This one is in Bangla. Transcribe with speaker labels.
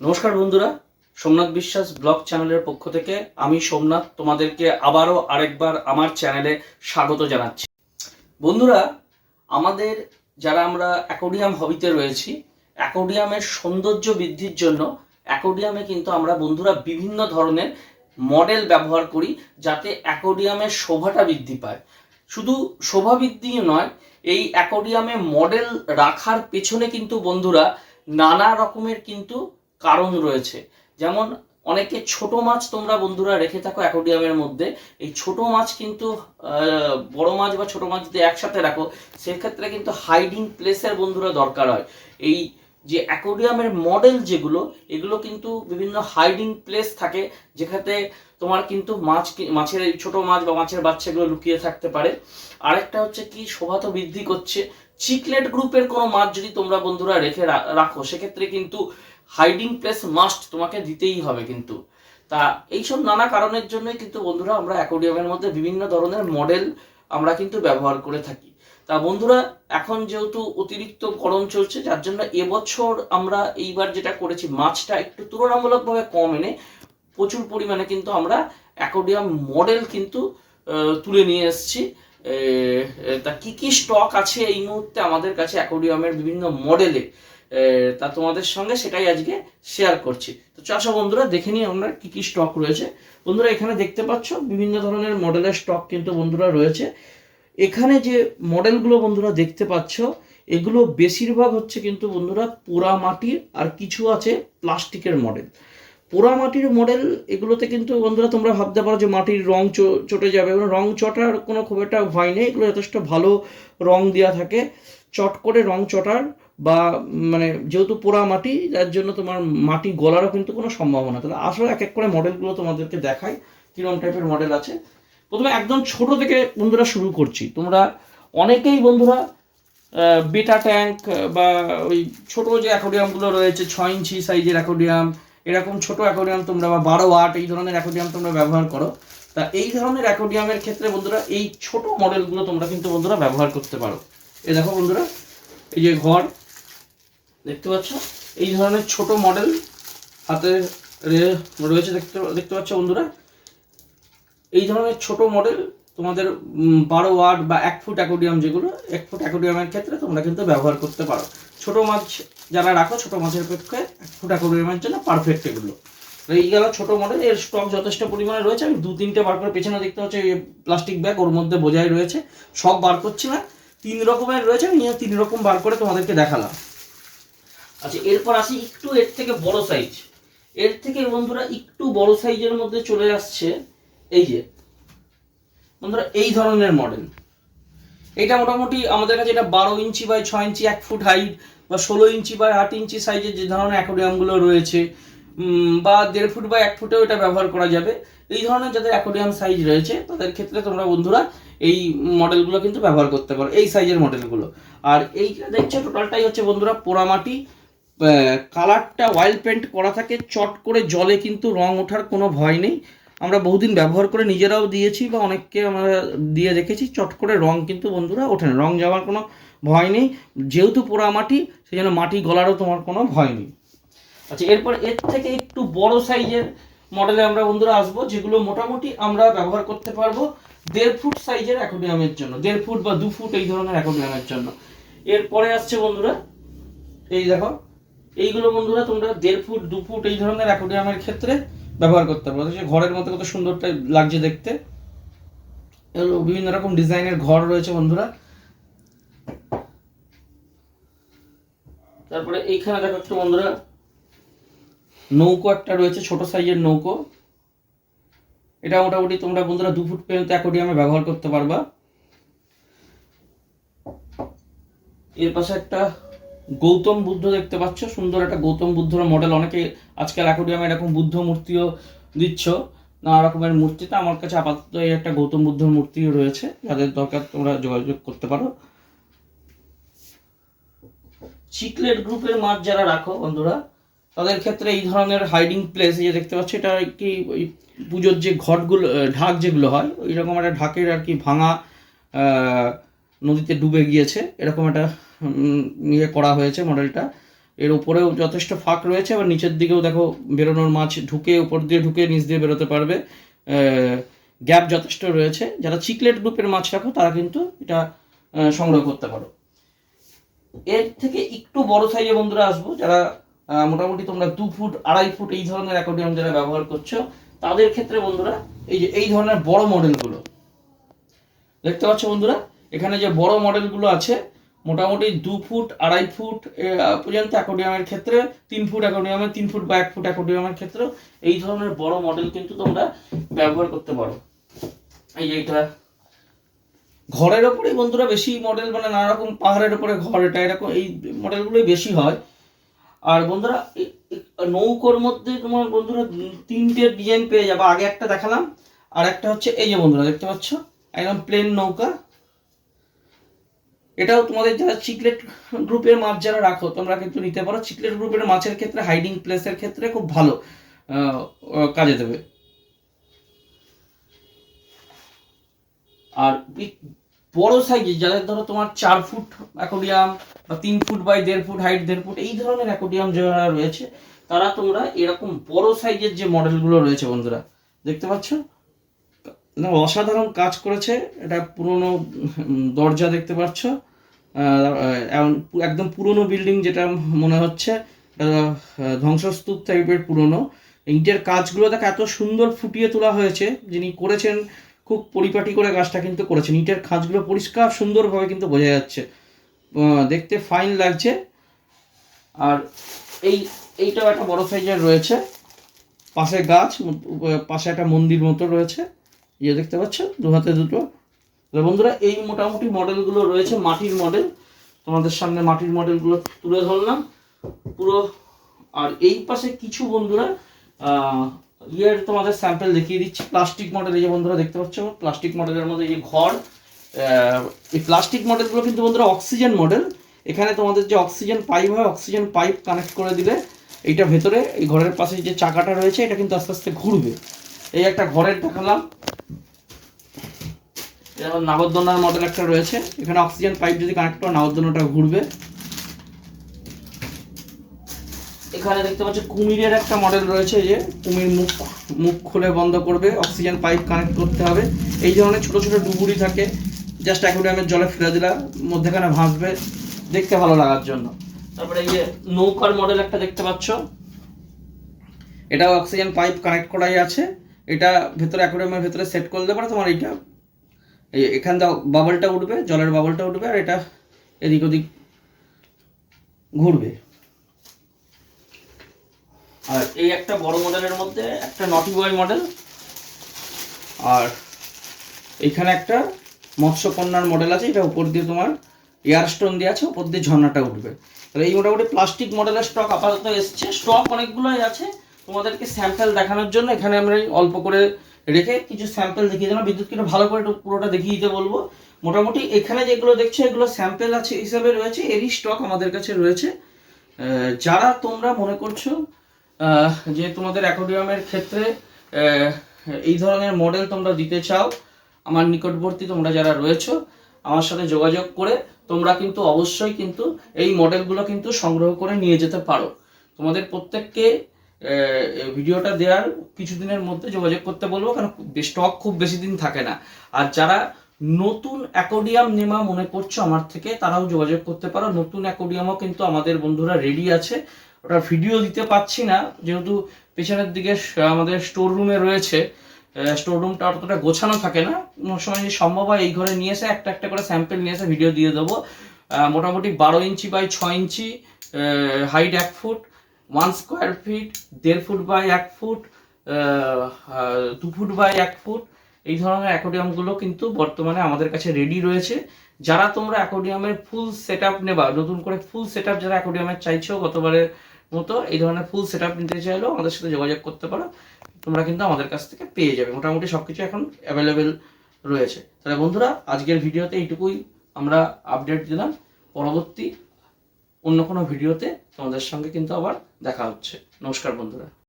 Speaker 1: নমস্কার বন্ধুরা, সোমনাথ বিশ্বাস ব্লগ চ্যানেলের পক্ষ থেকে আমি সোমনাথ তোমাদেরকে আবারও আরেকবার আমার চ্যানেলে স্বাগত জানাচ্ছি। বন্ধুরা, আমাদের যারা আমরা অ্যাকোডিয়াম হবিতে রয়েছি, অ্যাকোডিয়ামের সৌন্দর্য বৃদ্ধির জন্য অ্যাকোডিয়ামে কিন্তু আমরা বন্ধুরা বিভিন্ন ধরনের মডেল ব্যবহার করি যাতে অ্যাকোডিয়ামের শোভাটা বৃদ্ধি পায়। শুধু শোভা বৃদ্ধি নয়, এই অ্যাকোডিয়ামে মডেল রাখার পেছনে কিন্তু বন্ধুরা নানা রকমের কিন্তু কারণ রয়েছে। যেমন অনেকে ছোট মাছ তোমরা বন্ধুরা রেখে থাকো অ্যাকোডিয়ামের মধ্যে। এই ছোট মাছ কিন্তু বড় মাছ বা ছোট মাছ যদি একসাথে রাখো, সেক্ষেত্রে কিন্তু হাইডিং প্লেসের বন্ধুরা দরকার হয়। এই যে অ্যাকোডিয়ামের মডেল যেগুলো, এগুলো কিন্তু বিভিন্ন হাইডিং প্লেস থাকে, যেখানে তোমার কিন্তু মাছ মাছের ছোট মাছ বা মাছের বাচ্চাগুলো লুকিয়ে থাকতে পারে। আরেকটা হচ্ছে কি, শোভা তো বৃদ্ধি করছে। চিকলেট গ্রুপের কোনো মাছ যদি তোমরা বন্ধুরা রেখে রাখো, সেক্ষেত্রে কিন্তু হাইডিং প্লেস মাস্ট তোমাকে দিতেই হবে কিন্তু। তা এইসব নানা কারণের জন্যই কিন্তু বন্ধুরা আমরা অ্যাকোডিয়ামের মধ্যে বিভিন্ন ধরনের মডেল আমরা কিন্তু ব্যবহার করে থাকি। তা বন্ধুরা, এখন যেহেতু অতিরিক্ত গরম চলছে, যার জন্য এবছর আমরা এইবার যেটা করেছি, মাছটা একটু তুলনামূলকভাবে কম এনে প্রচুর পরিমাণে কিন্তু আমরা অ্যাকোডিয়াম মডেল কিন্তু তুলে নিয়ে এসেছি। তা কি কি স্টক আছে এই মুহূর্তে আমাদের কাছে অ্যাকোডিয়ামের বিভিন্ন মডেলে তা তোমাদের সঙ্গে সেটাই আজকে শেয়ার করছি। তো চাষা বন্ধুরা দেখে নিই আমরা কি কি স্টক রয়েছে। বন্ধুরা এখানে দেখতে পাচ্ছ, বিভিন্ন ধরনের মডেলের স্টক কিন্তু বন্ধুরা রয়েছে। এখানে যে মডেলগুলো বন্ধুরা দেখতে পাচ্ছ, এগুলো বেশিরভাগ হচ্ছে কিন্তু বন্ধুরা পোড়া মাটির আর কিছু আছে প্লাস্টিকের মডেল পোড়া মাটির মডেল এগুলোতে কিন্তু বন্ধুরা তোমরা ভাবতে পারো যে মাটির রং চটে যাবে এবং রং চটার কোনো খুব একটা ভয় নেই। এগুলো যথেষ্ট ভালো রং দেওয়া থাকে। চট করে রং চটার বা মানে যেহেতু পোড়া মাটি, যার জন্য তোমার মাটি গলারও কিন্তু কোনো সম্ভাবনা। তাহলে আসলে এক এক করে মডেলগুলো তোমাদেরকে দেখাই কীরকম টাইপের মডেল আছে। প্রথমে একদম ছোট থেকে বন্ধুরা শুরু করছি। তোমরা অনেকেই বন্ধুরা বেটা ট্যাঙ্ক বা ওই ছোট যে অ্যাকোডিয়ামগুলো রয়েছে, ছয় ইঞ্চি সাইজের অ্যাকোডিয়াম এরকম ছোট অ্যাকোডিয়াম তোমরা বা বারো আট এই ধরনের অ্যাকোডিয়াম তোমরা ব্যবহার করো। তা এই ধরনের অ্যাকোডিয়ামের ক্ষেত্রে বন্ধুরা, এই ছোট মডেলগুলো তোমরা কিন্তু বন্ধুরা ব্যবহার করতে পারো। এ দেখো বন্ধুরা, এই যে ঘর, দেখতে পাচ্ছ? এই ধরনের ছোট মডেল হাতে রয়েছে, দেখতে দেখতে পাচ্ছ বন্ধুরা? এই ধরনের ছোট মডেল তোমাদের বারো ওয়াট বা এক ফুট অ্যাকোডিয়াম যেগুলো, এক ফুট অ্যাকোডিয়ামের ক্ষেত্রে তোমরা কিন্তু ব্যবহার করতে পারো। ছোট মাছ যারা রাখো, ছোট মাছের পক্ষে ফুটা ফুট অ্যাকোডিয়ামের জন্য পারফেক্ট এগুলো। এই গেল ছোট মডেল এর স্টক যথেষ্ট পরিমাণে রয়েছে। আমি দু তিনটে বার করে পেছনে দেখতে হচ্ছে প্লাস্টিক ব্যাগ ওর মধ্যে বোঝাই রয়েছে। সব বার করছি না, তিন রকমের রয়েছে, আমি তিন রকম বার করে তোমাদেরকে দেখালাম। আচ্ছা এরপর আসি একটু এর থেকে বড় সাইজ এর থেকে বন্ধুরা একটু বড় সাইজের মধ্যে চলে আসছে, এই যে। বন্ধুরা, এই ধরনের মডেল এটা মোটামুটি আমাদের কাছে এটা বারো ইঞ্চি বাই ছয় ইঞ্চি, এক ফুট হাইট বা ষোলো ইঞ্চি বাই আট ইঞ্চি সাইজের যে ধরনের অ্যাকোডিয়ামগুলো রয়েছে বা দেড় ফুট বা এক ফুটেও এটা ব্যবহার করা যাবে। এই ধরনের যাদের অ্যাকোডিয়াম সাইজ রয়েছে, তাদের ক্ষেত্রে তোমরা বন্ধুরা এই মডেলগুলো কিন্তু ব্যবহার করতে পারো, এই সাইজের মডেলগুলো আর এই দেখছ টোটালটাই হচ্ছে বন্ধুরা পোড়ামাটি। কালারটা ওয়াইল্ড পেন্ট করা থাকে, চট করে জলে কিন্তু রং ওঠার কোনো ভয় নেই। আমরা বহুদিন ব্যবহার করে নিজেরাও দিয়েছি বা অনেককে আমরা দিয়ে রেখেছি চট করে রং কিন্তু বন্ধুরা ওঠে না। রং যাওয়ার কোনো ভয় নেই। যেহেতু পোড়া মাটি সেই জন্য মাটি গলারও তোমার কোনো ভয় নেই। আচ্ছা এরপর এর থেকে একটু বড় সাইজের মডেলে আমরা বন্ধুরা আসব, যেগুলো মোটামুটি আমরা ব্যবহার করতে পারব দেড় ফুট সাইজের অ্যাকোডিয়ামের জন্য। দেড় ফুট বা দু ফুট এই ধরনের অ্যাকোডিয়ামের জন্য। এরপরে আসছে বন্ধুরা, এই দেখো, এইগুলো বন্ধুরা তোমরা দেড় ফুট, দু ফুট এই ধরনের অ্যাকোডিয়ামের ক্ষেত্রে ব্যবহার করতে পারো অথচ ঘরের মতো কত সুন্দরটা লাগছে দেখতে। বিভিন্ন রকম ডিজাইনের ঘর রয়েছে বন্ধুরা। তারপরে এইখানে দেখো একটু বন্ধুরা। নৌকো একটা রয়েছে, ছোট সাইজের নৌকো। এটা মোটামুটি তোমরা বন্ধুরা দু ফুট পর্যন্ত অ্যাকোডিয়ামে ব্যবহার করতে পারবা। এর পাশে একটা গৌতম বুদ্ধ দেখতে পাচ্ছ, সুন্দর একটা গৌতম বুদ্ধর মডেল অনেকে আজকাল অ্যাকোডিয়ামে এরকম বুদ্ধ মূর্তিও দিচ্ছ, নানা রকমের মূর্তিতে আমার কাছে আপাতত এই একটা গৌতম বুদ্ধর মূর্তি রয়েছে। যাদের দরকার তোমরা যোগাযোগ করতে পারো। চিকলেট গ্রুপের মাছ যারা রাখো বন্ধুরা, তাদের ক্ষেত্রে এই ধরনের হাইডিং প্লেস যে দেখতে পাচ্ছ, এটা আর কি ওই পুজোর যে ঘটগুলো, ঢাক যেগুলো হয় ওই রকম একটা ঢাকের আর কি ভাঙা নদীতে ডুবে গিয়েছে। এরকম একটা ইয়ে করা হয়েছে মডেলটা। এর উপরেও যথেষ্ট ফাঁক রয়েছে, আবার নিচের দিকেও দেখো বেরোনোর মাছ ঢুকে, উপর দিয়ে ঢুকে, নিচ দিয়ে বেরোতে পারবে। গ্যাপ যথেষ্ট রয়েছে। যারা চিকলেট গ্রুপের মাছ রাখো, তারা কিন্তু এটা সংগ্রহ করতে পারো। এর থেকে একটু বড় সাইজে বন্ধুরা আসব, যারা মোটামুটি তোমরা দু ফুট, আড়াই ফুট এই ধরনের অ্যাকোডিয়াম যারা ব্যবহার করছ, তাদের ক্ষেত্রে বন্ধুরা, এই যে, এই ধরনের বড় মডেলগুলো দেখতে পাচ্ছ বন্ধুরা? এখানে যে বড় মডেলগুলো আছে, মোটামুটি দু ফুট, আড়াই ফুট পর্যন্ত অ্যাকোডিয়ামের ক্ষেত্রে, তিন ফুট অ্যাকোডিয়ামের তিন ফুট বা এক ফুট অ্যাকোডিয়ামের ক্ষেত্রে এই ধরনের বড় মডেল কিন্তু তোমরা ব্যবহার করতে পারো। এই যে এটা। ঘরের ওপরেই বন্ধুরা বেশি মডেল মানে নানা রকম পাহাড়ের ওপরে ঘর, এটা এরকম, এই মডেলগুলোই বেশি হয়। আর বন্ধুরা নৌকোর মধ্যে তোমার বন্ধুরা তিনটে ডিজাইন পেয়ে যাবে। আগে একটা দেখালাম, আর একটা হচ্ছে, এই যে বন্ধুরা, দেখতে পাচ্ছ? একদম প্লেন নৌকা। এটাও তোমাদের যারা চিকলেট গ্রুপের মাছ যারা রাখো, তোমরা কিন্তু নিতে পারো। চিকলেট গ্রুপের মাছের ক্ষেত্রে হাইডিং প্লেসের ক্ষেত্রে খুব ভালো কাজে দেবে। আর বড় সাইজে যাদের ধরো তোমার চার ফুট অ্যাকোডিয়াম বা তিন ফুট বাই দেড় ফুট হাইট দেড় ফুট এই ধরনের অ্যাকোডিয়াম যারা রয়েছে, তারা তোমরা এরকম বড় সাইজের যে মডেলগুলো রয়েছে বন্ধুরা, দেখতে পাচ্ছ? অসাধারণ কাজ করেছে। এটা পুরনো দরজা দেখতে পাচ্ছ। একদম পুরনো বিল্ডিং যেটা মনে হচ্ছে ধ্বংসস্তূপ টাইপের পুরনো। ইটের কাজগুলো দেখো, এত সুন্দর ফুটিয়ে তোলা হয়েছে, যিনি করেছেন, খুব পরিপাটি করে কাজটা কিন্তু করেছেন। ইটের খাঁজগুলো পরিষ্কার, সুন্দরভাবে কিন্তু বোঝা যাচ্ছে। দেখতে ফাইন লাগছে। আর এই, এইটাও একটা বড় সাইজের রয়েছে। পাশে গাছ পাশে একটা মন্দির মতো রয়েছে। ইয়ে দেখতে পাচ্ছ দু হাতে দুটো। বন্ধুরা, এই মোটামুটি মডেলগুলো রয়েছে, মাটির মডেল। তোমাদের সামনে মাটির মডেলগুলো তুলে ধরলাম। পুরো, আর এই পাশে কিছু বন্ধুরা ইয়ের তোমাদের স্যাম্পেল দেখিয়ে দিচ্ছি। প্লাস্টিক মডেল, এই যে বন্ধুরা দেখতে পাচ্ছ, প্লাস্টিক মডেলের মধ্যে এই ঘর এই প্লাস্টিক মডেলগুলো কিন্তু বন্ধুরা অক্সিজেন মডেল। এখানে তোমাদের যে অক্সিজেন পাইপ হয়, অক্সিজেন পাইপ কানেক্ট করে দিলে এইটা ভেতরে, এই ঘরের পাশে যে চাকাটা রয়েছে, এটা কিন্তু আস্তে আস্তে ঘুরবে। এই একটা ঘরের দেখালাম। যেমন নাগরদোলনার মডেল একটা রয়েছে। এখানে অক্সিজেন পাইপ যদি কানেক্ট করে নাগরদোলনাটা ঘুরবে। এখানে দেখতে পাচ্ছ কুমিরের একটা মডেল রয়েছে যে কুমির মুখ মুখ খুলে বন্ধ করবে, অক্সিজেন পাইপ কানেক্ট করতে হবে। এই ধরনের ছোট ছোট ডুবুরি থাকে জাস্ট অ্যাকোডিয়ামের জলে ফেলে দিলা মধ্যেখানে ভাসবে, দেখতে ভালো লাগার জন্য। তারপরে এই যে নৌকার মডেল একটা দেখতে পাচ্ছ। এটাও অক্সিজেন পাইপ কানেক্ট করাই আছে। এটা ভেতরে অ্যাকোডিয়ামের ভেতরে সেট করলে পরে তোমার এইটা এই এখান থেকে বাবলটা উঠবে, জলের বাবলটা উঠবে, আর এটা এদিক ওদিক ঘুরবে। আর এই একটা বড় মডেলের মধ্যে একটা নটি বয় মডেল আর এখানে একটা মৎস্যকন্যার মডেল আছে, এটা উপর দিয়ে তোমার এয়ার স্টোন দিয়ে আছে, উপর দিয়ে ঝর্ণাটা উঠবে। তাহলে এই মোটামুটি প্লাস্টিক মডেলের স্টক আপাতত এসছে। স্টক অনেকগুলোই আছে। তোমাদেরকে স্যাম্পল দেখানোর জন্য এখানে আমরা অল্প করে রেখে কিছু স্যাম্পেল দেখিয়ে দিলাম। বিদ্যুৎ কিটা ভালো করে পুরোটা দেখিয়ে দিতে বলব। মোটামুটি এখানে যেগুলো দেখছ, এগুলো স্যাম্পেল আছে হিসাবে রয়েছে, এরই স্টক আমাদের কাছে রয়েছে। যারা তোমরা মনে করছ যে তোমাদের অ্যাকোডিয়ামের ক্ষেত্রে এই ধরনের মডেল তোমরা দিতে চাও, আমার নিকটবর্তী তোমরা যারা রয়েছো, আমার সাথে যোগাযোগ করে তোমরা কিন্তু অবশ্যই কিন্তু এই মডেলগুলো কিন্তু সংগ্রহ করে নিয়ে যেতে পারো। তোমাদের প্রত্যেককে ভিডিওটা দেওয়ার কিছুদিনের মধ্যে যোগাযোগ করতে বলব, কারণ স্টক খুব বেশি দিন থাকে না। আর যারা নতুন অ্যাকোডিয়াম নেমা মনে করছ আমার থেকে, তারাও যোগাযোগ করতে পারো। নতুন অ্যাকোডিয়ামও কিন্তু আমাদের বন্ধুরা রেডি আছে। ওটা ভিডিও দিতে পাচ্ছি না, যেহেতু পেছনের দিকে আমাদের স্টোর রুমে রয়েছে। স্টোর রুমটা অতটা গোছানো থাকে না। কোনো সময় যদি সম্ভব হয় এই ঘরে নিয়ে এসে একটা একটা করে স্যাম্পেল নিয়ে এসে ভিডিও দিয়ে দেবো। মোটামুটি বারো ইঞ্চি বাই ছ ইঞ্চি হাইট এক ফুট। ওয়ান স্কোয়ার ফিট দেড় ফুট বাই এক ফুট দু ফুট বাই এক ফুট, এই ধরনের অ্যাকোডিয়ামগুলো কিন্তু বর্তমানে আমাদের কাছে রেডি রয়েছে। যারা তোমরা অ্যাকোডিয়ামের ফুল সেট আপ নেবা, নতুন করে ফুল সেট আপ যারা অ্যাকোডিয়ামের চাইছো গতবারের মতো, এই ধরনের ফুল সেট আপ নিতে চাইলেও আমাদের সাথে যোগাযোগ করতে পারো। তোমরা কিন্তু আমাদের কাছ থেকে পেয়ে যাবে। মোটামুটি সব কিছু এখন অ্যাভেলেবেল রয়েছে। তাহলে বন্ধুরা, আজকের ভিডিওতে এইটুকুই আমরা আপডেট দিলাম। পরবর্তী অন্য কোনো ভিডিওতে তোমাদের সঙ্গে কিন্তু আবার দেখা হচ্ছে। নমস্কার বন্ধুরা।